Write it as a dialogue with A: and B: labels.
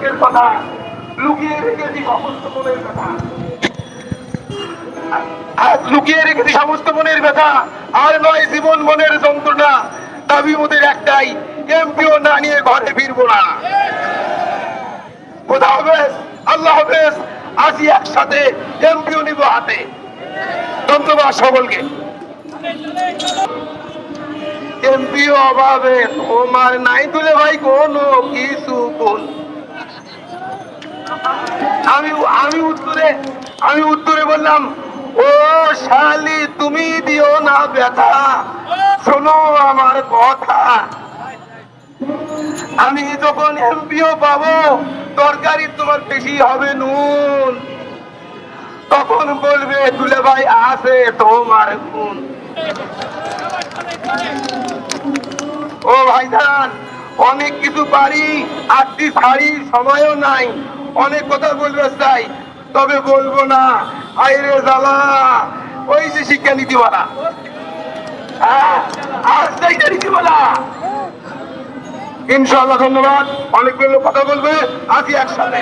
A: দুঃখের কথা, লুকিয়ে রেখেছি সমস্ত মনের কথা আজ লুকিয়ে রেখেছি সমস্ত মনের ব্যথা। আর নয়, জীবন মনের যন্ত্রণা। দাবি একটাই, এমপিও না নিয়ে ঘরে না। আল্লাহ হাফেজ, আসি একসাথে, এমপিও নিব হাতে। ধন্যবাদ সকলকে। এমপিও অভাবে তোমার নাই তুলে ভাই কোনো কিছু। আমি আমি উত্তরে আমি উত্তরে বললাম, ও শালি, তুমি দিও না ব্যথা। শোনো আমার কথা। আমি যখন এমপিও পাবো, তরকারি তোমার বেশি হবে নুন। তখন বলবে তুলে ভাই আছে তোমার গুণ ও ভাইজান অনেক কিছু পারি, আটটি শাড়ি সময়ও নাই। অনেক কথা বলবে চাই তবে বলব না আইরে জ্বালা, ওই যে শিক্ষা আর সেইটা নীতিমালা। ধন্যবাদ। অনেকগুলো কথা বলবে আছি একসাথে।